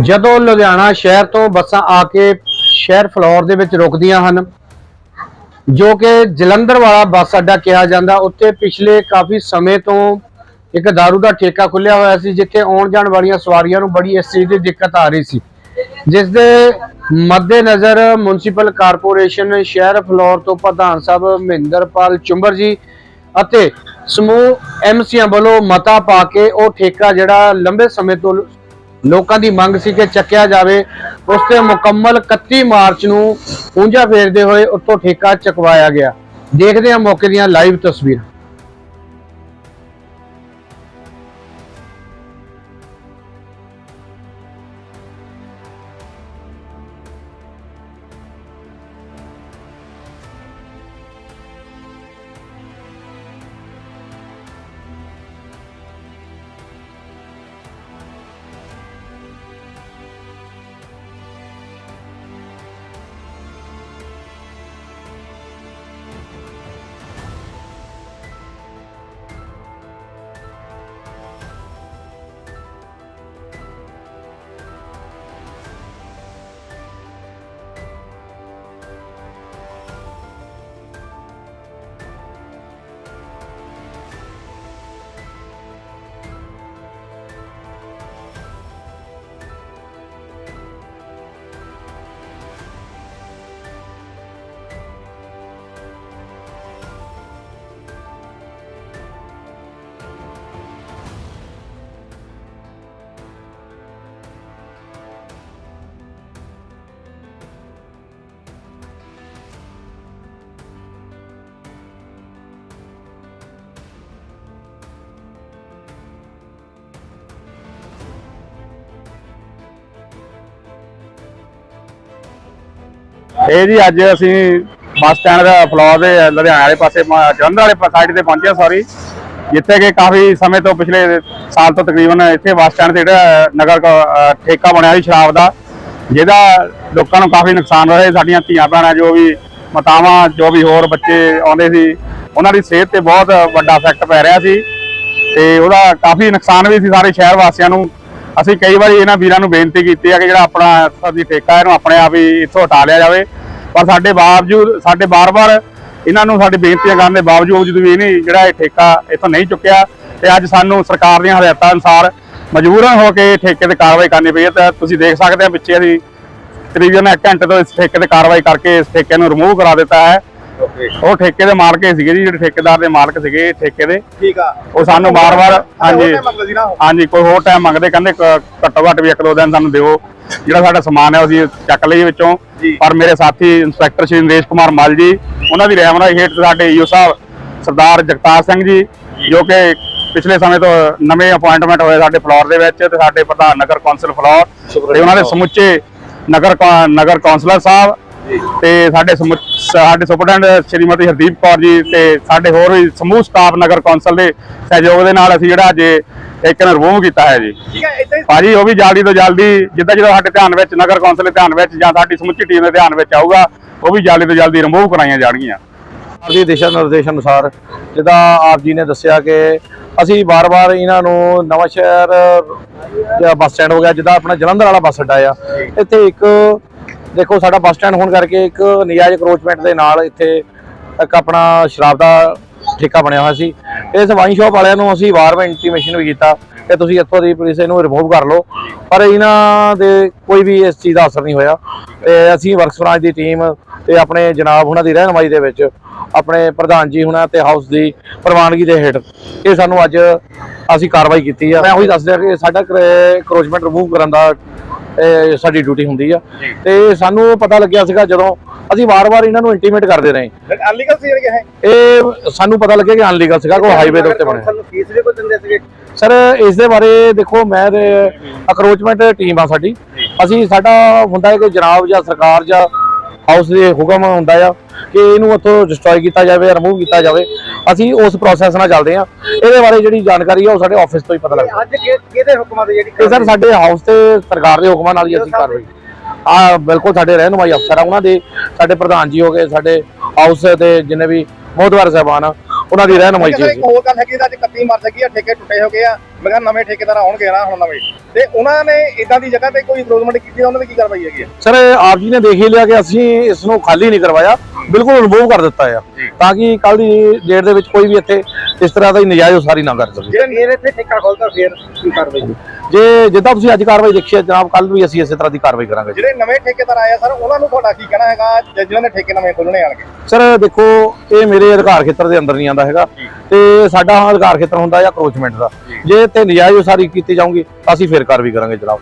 ਜਦੋਂ ਲੁਧਿਆਣਾ ਸ਼ਹਿਰ ਤੋਂ ਬੱਸਾਂ ਆ ਕੇ ਸ਼ਹਿਰ ਫਲੋਰ ਦੇ ਵਿੱਚ ਰੁਕਦੀਆਂ ਹਨ, ਜੋ ਕਿ ਜਲੰਧਰ ਵਾਲਾ ਬੱਸ ਅੱਡਾ ਕਿਹਾ ਜਾਂਦਾ, ਉੱਥੇ ਪਿਛਲੇ ਕਾਫੀ ਸਮੇਂ ਤੋਂ ਇੱਕ दारू ਦਾ ਠੇਕਾ ਖੁੱਲਿਆ ਹੋਇਆ ਸੀ, ਜਿੱਥੇ ਆਉਣ ਜਾਣ ਵਾਲੀਆਂ ਸਵਾਰੀਆਂ ਨੂੰ ਬੜੀ ਇਸ ਚੀਜ਼ ਦੀ ਦਿੱਕਤ ਆ ਰਹੀ ਸੀ। ਜਿਸ ਦੇ ਮੱਦੇਨਜ਼ਰ ਮਿਊਨਿਸਪਲ ਕਾਰਪੋਰੇਸ਼ਨ ਸ਼ਹਿਰ ਫਲੋਰ ਤੋਂ ਪ੍ਰਧਾਨ ਸਾਹਿਬ ਮਹਿੰਦਰਪਾਲ ਚੁੰਬਰ ਜੀ ਅਤੇ ਸਮੂਹ ਐਮਸੀਆਂ ਵੱਲੋਂ ਮਤਾ ਪਾ ਕੇ ਉਹ ਠੇਕਾ ਜਿਹੜਾ ਲੰਬੇ ਸਮੇਂ ਤੋਂ ਲੋਕਾਂ ਦੀ ਮੰਗ ਸੀ ਕਿ ਚੱਕਿਆ ਜਾਵੇ। ਉਸ ਤੇ ਮੁਕੰਮਲ 31 ਮਾਰਚ ਨੂੰ ਪੂੰਝਾ ਫੇਰਦੇ ਹੋਏ ਉੱਤੋਂ ਠੇਕਾ ਚਕਵਾਇਆ ਗਿਆ। ਦੇਖਦੇ ਹਾਂ ਮੌਕੇ ਦੀਆਂ ਲਾਈਵ ਤਸਵੀਰਾਂ। ਇਹ ਜੀ ਅੱਜ ਅਸੀਂ ਬੱਸ ਸਟੈਂਡ ਦਾ ਫਲੋਰ ਦੇ ਲੁਧਿਆਣਾ ਵਾਲੇ ਪਾਸੇ ਜਲੰਧਰ ਵਾਲੇ ਸਾਈਡ ਤੇ ਪਹੁੰਚੇ ਸੌਰੀ ਜਿੱਥੇ ਕਿ ਕਾਫੀ ਸਮੇਂ ਤੋਂ ਪਿਛਲੇ ਸਾਲ ਤੋਂ ਤਕਰੀਬਨ ਇੱਥੇ ਬੱਸ ਸਟੈਂਡ ਤੇ ਜਿਹੜਾ ਨਗਰ ਠੇਕਾ ਬਣਿਆ ਸੀ ਸ਼ਰਾਬ ਦਾ, ਜਿਹਦਾ ਲੋਕਾਂ ਨੂੰ ਕਾਫੀ ਨੁਕਸਾਨ ਹੋਇਆ ਸਾਡੀਆਂ ਧੀਆਂ ਭੈਣਾਂ ਜੋ ਵੀ ਮਾਤਾਵਾਂ, ਜੋ ਵੀ ਹੋਰ ਬੱਚੇ ਆਉਂਦੇ ਸੀ, ਉਹਨਾਂ ਦੀ ਸਿਹਤ ਤੇ ਬਹੁਤ ਵੱਡਾ ਇਫੈਕਟ ਪੈ ਰਿਹਾ ਸੀ ਤੇ ਉਹਦਾ ਕਾਫੀ ਨੁਕਸਾਨ ਵੀ ਸੀ ਸਾਰੇ ਸ਼ਹਿਰ ਵਾਸੀਆਂ ਨੂੰ। ਅਸੀਂ ਕਈ ਵਾਰੀ ਇਹਨਾਂ ਵੀਰਾਂ ਨੂੰ ਬੇਨਤੀ ਕੀਤੀ ਹੈ ਕਿ ਜਿਹੜਾ ਆਪਣਾ ਸਾਡੀ ਠੇਕਾ ਇਹਨੂੰ ਆਪਣੇ ਆਪ ਹੀ ਇੱਥੋਂ ਹਟਾ ਲਿਆ ਜਾਵੇ। ਪਰ ਸਾਡੇ ਬਾਵਜੂਦ, ਸਾਡੇ ਬਾਰ-ਬਾਰ ਇਹਨਾਂ ਨੂੰ ਸਾਡੀ ਬੇਨਤੀਆਂ ਕਰਨ ਦੇ ਬਾਵਜੂਦ ਵੀ ਨਹੀਂ ਜਿਹੜਾ ਇਹ ਠੇਕਾ ਇੱਥੋਂ ਨਹੀਂ ਚੁੱਕਿਆ, ਤੇ ਅੱਜ ਸਾਨੂੰ ਸਰਕਾਰ ਦੀਆਂ ਹਦਾਇਤਾਂ ਅਨੁਸਾਰ ਮਜਬੂਰਨ ਹੋ ਕੇ ਠੇਕੇ ਤੇ ਕਾਰਵਾਈ ਕਰਨੀ ਪਈ ਹੈ। ਤਾਂ ਤੁਸੀਂ ਦੇਖ ਸਕਦੇ ਹੋ ਪਿੱਛੇ ਦੀ ਤਕਰੀਬਨ 1 ਘੰਟੇ ਤੋਂ ਇਸ ਠੇਕੇ ਤੇ ਕਾਰਵਾਈ ਕਰਕੇ ਇਸ ਠੇਕੇ ਨੂੰ ਰਿਮੂਵ ਕਰਾ ਦਿੱਤਾ ਹੈ। ਉਹ ਠੇਕੇ ਦੇ ਮਾਲਕ ਹੀ ਸੀਗੇ ਜੀ ਜਿਹੜੇ ਠੇਕੇਦਾਰ ਦੇ ਮਾਲਕ ਸੀਗੇ ਠੇਕੇ ਦੇ। ਠੀਕ ਆ। ਉਹ ਸਾਨੂੰ ਵਾਰ-ਵਾਰ ਹਾਂਜੀ। ਹਾਂਜੀ ਕੋਈ ਹੋਰ ਟਾਈਮ ਮੰਗਦੇ ਕਹਿੰਦੇ ਘੱਟੋ ਘੱਟ ਵੀ ਇੱਕ ਦੋ ਦਿਨ ਸਾਨੂੰ ਦਿਓ। ਜਿਹੜਾ ਸਾਡਾ ਸਮਾਨ ਹੈ ਅਸੀਂ ਚੱਕ ਲਈਏ ਵਿੱਚੋਂ। ਪਰ ਮੇਰੇ ਸਾਥੀ ਇੰਸਪੈਕਟਰ ਸ਼੍ਰੀ ਨਰੇਸ਼ ਕੁਮਾਰ ਮਲ ਜੀ ਉਹਨਾਂ ਦੀ ਰਹਿਨਮਾਈ ਹੇਠ ਸਾਡੇ ਈਓ ਸਾਹਿਬ ਸਰਦਾਰ ਜਗਤਾਰ ਸਿੰਘ ਜੀ ਜੋ। ਕਿ ਪਿਛਲੇ ਸਮੇਂ ਤੋਂ ਨਵੇਂ ਅਪਾਇੰਟਮੈਂਟ ਹੋਏ ਸਾਡੇ ਫਲੋਰ ਦੇ ਵਿੱਚ ਤੇ ਸਾਡੇ ਪ੍ਰਧਾਨ ਨਗਰ ਕੌਂਸਲ ਫਲੋਰ ਤੇ ਉਹਨਾਂ ਦੇ ਸਮੁੱਚੇ ਨਗਰ ਨਗਰ ਕੌਂਸਲਰ ਸਾਹਿਬ ਤੇ ਸਾਡੇ ਸਮੁ- ਸਾਡੇ ਸੁਪਰਡੈਂਟ ਸ਼੍ਰੀਮਤੀ ਹਰਦੀਪ ਕੌਰ ਜੀ ਤੇ ਸਾਡੇ ਹੋਰ ਵੀ ਸਮੂਹ ਸਟਾਫ ਨਗਰ ਕੌਂਸਲ ਦੇ ਸਹਿਯੋਗ ਦੇ ਨਾਲ ਅਸੀਂ ਜਿਹੜਾ ਅੱਜ ਇੱਕ ਨੂੰ ਰਿਮੂਵ ਕੀਤਾ ਹੈ ਜੀ। ਭਾਜੀ ਉਹ ਵੀ ਜਲਦੀ ਤੋਂ ਜਲਦੀ ਜਿੱਦਾਂ ਜਦੋਂ ਸਾਡੇ ਧਿਆਨ ਵਿੱਚ ਨਗਰ ਕੌਂਸਲ ਦੇ ਧਿਆਨ ਵਿੱਚ ਜਾਂ ਸਾਡੀ ਸਮੁੱਚੀ ਟੀਮ ਦੇ ਧਿਆਨ ਵਿੱਚ ਆਊਗਾ ਉਹ ਵੀ ਜਲਦੀ ਤੋਂ ਜਲਦੀ ਰਿਮੂਵ ਕਰਾਈਆਂ ਜਾਣਗੀਆਂ। ਜੀ ਦਿਸ਼ਾ ਨਿਰਦੇਸ਼ ਅਨੁਸਾਰ ਜਿੱਦਾਂ ਆਪ ਜੀ ਨੇ ਦੱਸਿਆ ਕਿ ਅਸੀਂ ਵਾਰ-ਵਾਰ ਇਹਨਾਂ ਨੂੰ ਨਵਾਂ ਸ਼ਹਿਰ ਜਾਂ ਬੱਸ ਸਟੈਂਡ ਹੋ ਗਿਆ ਜਿੱਦਾਂ ਆਪਣਾ ਜਲੰਧਰ ਵਾਲਾ ਬੱਸ ਅੱਡਾ ਆ ਇੱਥੇ ਇੱਕ ਦੇਖੋ, ਸਾਡਾ ਬੱਸ ਸਟੈਂਡ ਹੋਣ ਕਰਕੇ ਇੱਕ ਨਿਆਜ ਕਰੋਚਮੈਂਟ ਦੇ ਨਾਲ ਇੱਥੇ ਇੱਕ ਆਪਣਾ ਸ਼ਰਾਬ ਦਾ ਠੇਕਾ ਬਣਿਆ ਹੋਇਆ ਸੀ। ਇਸ ਵਾਈਨ ਸ਼ਾਪ ਵਾਲਿਆਂ ਨੂੰ ਅਸੀਂ ਵਾਰ-ਵਾਰ ਇੰਟੀਮੇਸ਼ਨ ਵੀ ਕੀਤਾ ਕਿ ਤੁਸੀਂ ਇੱਥੋਂ ਦੀ ਪੁਲਿਸ ਇਹਨੂੰ ਰਿਮੂਵ ਕਰ ਲਓ। ਪਰ ਇਹਨਾਂ ਦੇ ਕੋਈ ਵੀ ਇਸ ਚੀਜ਼ ਦਾ ਅਸਰ ਨਹੀਂ ਹੋਇਆ। ਤੇ ਅਸੀਂ ਵਰਕਸ ਬ੍ਰਾਂਚ ਦੀ ਟੀਮ ਤੇ ਆਪਣੇ ਜਨਾਬ ਉਹਨਾਂ ਦੀ ਰਹਿਨਮਾਈ ਦੇ ਵਿੱਚ ਆਪਣੇ ਪ੍ਰਧਾਨ ਜੀ ਹੁਣਾਂ ਤੇ ਹਾਊਸ ਦੀ ਪ੍ਰਵਾਨਗੀ ਦੇ ਹੇਠ ਇਹ ਸਾਨੂੰ ਅੱਜ ਅਸੀਂ ਕਾਰਵਾਈ ਕੀਤੀ ਆ। ਮੈਂ ਉਹੀ ਦੱਸ ਦਿਆਂ ਕਿ ਸਾਡਾ ਕਰੋਚਮੈਂਟ ਰਿਮੂਵ ਕਰਨ ਦਾ ਸਾਡੀ ਡਿਊਟੀ ਹੁੰਦੀ ਆ। ਤੇ ਸਾਨੂੰ ਪਤਾ ਲੱਗਿਆ ਸੀਗਾ ਜਦੋਂ ਅਸੀਂ ਵਾਰ-ਵਾਰ ਇਹਨਾਂ ਨੂੰ ਇੰਟੀਮੇਟ ਕਰਦੇ ਰਹੇ। ਅਨਲੀਗਲ ਸੀ ਜਿਹੜੇ ਹੈ ਇਹ ਸਾਨੂੰ ਪਤਾ ਲੱਗਿਆ ਕਿ ਅਨਲੀਗਲ ਸੀਗਾ ਕੋਈ ਹਾਈਵੇ ਦੇ ਉੱਤੇ ਬਣਿਆ। ਸਾਨੂੰ ਫੀਸ ਵੀ ਕੋਈ ਦਿੰਦੇ ਸੀਗੇ? ਸਰ ਇਸ ਦੇ ਬਾਰੇ ਦੇਖੋ ਮੈਂ ਤੇ ਅਕਰੋਚਮੈਂਟ ਟੀਮ ਆ ਸਾਡੀ। ਅਸੀਂ ਸਾਡਾ ਹੁੰਦਾ ਹੈ ਕਿ ਜਨਾਬ ਜਾਂ ਸਰਕਾਰ ਜਾਂ ਹਾਊਸ ਦੇ ਹੁਕਮ ਹੁੰਦਾ ਆ ਕਿ ਇਹਨੂੰ ਉੱਥੋਂ ਡਿਸਟਰੋਏ ਕੀਤਾ ਜਾਵੇ ਰਿਮੂਵ ਕੀਤਾ ਜਾਵੇ। ਅਸੀਂ ਉਸ ਪ੍ਰੋਸੈਸ ਨਾਲ ਚੱਲਦੇ ਆ ਇਹਦੇ ਬਾਰੇ ਜਿਹੜੀ ਜਾਣਕਾਰੀ ਆ ਉਹ ਸਾਡੇ ਆਫਿਸ ਤੋਂ ਹੀ ਪਤਾ ਲੱਗਦਾ। ਅੱਜ ਕਿਹਦੇ ਹੁਕਮਾਂ ਤੇ ਜਿਹੜੀ ਇਹ ਸਰ ਸਾਡੇ ਹਾਊਸ ਤੇ ਸਰਕਾਰ ਦੇ ਹੁਕਮਾਂ ਨਾਲ ਹੀ ਅਸੀਂ ਕਾਰਵਾਈ। ਆ ਬਿਲਕੁਲ ਸਾਡੇ ਰਹਿਨੁਮਾਈ ਅਫਸਰ ਆ ਉਹਨਾਂ ਦੇ ਸਾਡੇ ਪ੍ਰਧਾਨ ਜੀ ਹੋ ਗਏ ਸਾਡੇ ਹਾਊਸ ਦੇ ਜਿੰਨੇ ਵੀ ਮੋਹਦਵਾਰ ਸਾਹਿਬਾਨ ਆ ਉਹਨਾਂ ਦੀ ਰਹਿਨਮਾਈ ਚ ਇੱਕ ਹੋਰ ਗੱਲ ਹੈਗੀ ਇਹਦਾ ਅੱਜ 31 ਮਾਰਚ ਹੈਗੀ ਆ ਠੇਕੇ ਟੁੱਟੇ ਹੋ ਗਏ ਆ। ਮੈਂ ਕਿਹਾ ਨਵੇਂ ਠੇਕੇਦਾਰ ਆਉਣਗੇ ਨਾ ਹੁਣ ਨਵੇਂ। ਤੇ ਉਹਨਾਂ ਨੇ ਇਦਾਂ ਦੀ ਜਗ੍ਹਾ ਤੇ ਕੋਈ ਇੰਪਰੂਵਮੈਂਟ ਕੀਤੀ ਉਹਨਾਂ ਦੀ ਕੀ ਕਾਰਵਾਈ ਹੈਗੀ ਸਰ ਆਪ ਜੀ ਨੇ ਦੇਖ ਹੀ ਲਿਆ ਕਿ ਅਸੀਂ ਇਸ ਨੂੰ ਖਾਲੀ ਨਹੀਂ ਕਰਵਾਇਆ ਬਿਲਕੁਲ ਰਿਮੂਵ ਕਰ ਦਿੱਤਾ ਆ। ਤਾਂ ਕਿ ਕੱਲ ਦੀ ਡੇਟ ਦੇ ਵਿੱਚ ਕੋਈ ਵੀ ਇੱਥੇ ਇਸ ਤਰ੍ਹਾਂ ਦਾ ਹੀ ਨਜਾਇਜ਼ ਉਸਾਰੀ ਨਾ ਕਰ ਸਕੇ। ਫੇਰ ਇੱਥੇ ਠੇਕਾ ਖੋਲਦਾ ਫੇਰ ਕੀ ਕਾਰਵਾਈ ਜੇ ਜਿੱਦਾਂ ਤੁਸੀਂ ਅੱਜ ਕਾਰਵਾਈ ਦੇਖੀ ਹੈ ਜਨਾਬ ਕੱਲ ਵੀ ਅਸੀਂ ਇਸੇ ਤਰ੍ਹਾਂ ਦੀ ਕਾਰਵਾਈ ਕਰਾਂਗੇ। ਜੀ ਜਿਹੜੇ ਨਵੇਂ ਠੇਕੇਦਾਰ ਆਏ ਆ ਸਰ ਉਹਨਾਂ ਨੂੰ ਤੁਹਾਡਾ ਕੀ ਕਹਿਣਾ ਹੈਗਾ? ਜ- ਜਿਨ੍ਹਾਂ ਨੇ ਠੇਕੇ ਨਵੇਂ ਖੋਲਣੇ ਆਣਗੇ। ਸਰ ਦੇਖੋ ਇਹ ਮੇਰੇ ਅਧਿਕਾਰ ਖੇਤਰ ਦੇ ਅੰਦਰ ਨਹੀਂ ਆਉਂਦਾ ਹੈਗਾ। ਤੇ ਸਾਡਾ ਅਧਿਕਾਰ ਖੇਤਰ ਹੁੰਦਾ ਜਾਂ ਕਰੋਚਮੈਂਟ ਦਾ। ਜੇ। ਇੱਥੇ ਨਜਾਇਜ਼ ਉਸਾਰੀ ਕੀਤੀ ਜਾਊਗੀ ਤਾਂ ਅਸੀਂ ਫਿਰ ਕਾਰਵਾਈ ਕਰਾਂਗੇ ਜਨਾਬ।